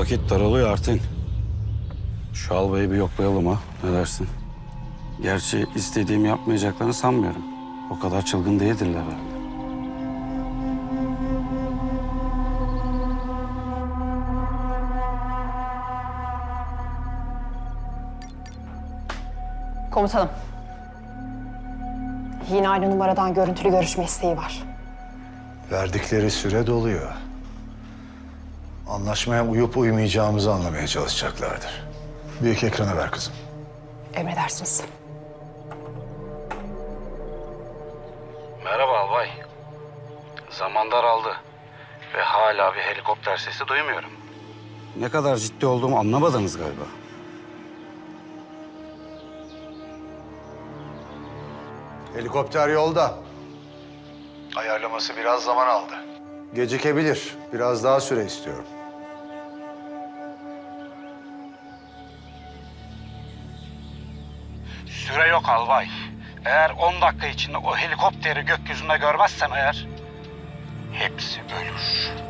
Vakit daralıyor Artin. Şu albayı bir yoklayalım ha. Ne dersin? Gerçi istediğimi yapmayacaklarını sanmıyorum. O kadar çılgın değildirler herhalde. Komutanım. Yine aynı numaradan görüntülü görüşme isteği var. Verdikleri süre doluyor. Anlaşmaya uyup uymayacağımızı anlamaya çalışacaklardır. Büyük ekrana ver kızım. Emredersiniz. Merhaba albay. Zaman daraldı. Ve hala bir helikopter sesi duymuyorum. Ne kadar ciddi olduğumu anlamadınız galiba. Helikopter yolda. Ayarlaması biraz zaman aldı. Gecikebilir. Biraz daha süre istiyorum. Süre yok albay. Eğer 10 dakika içinde o helikopteri gökyüzünde görmezsem eğer... ...hepsi ölür.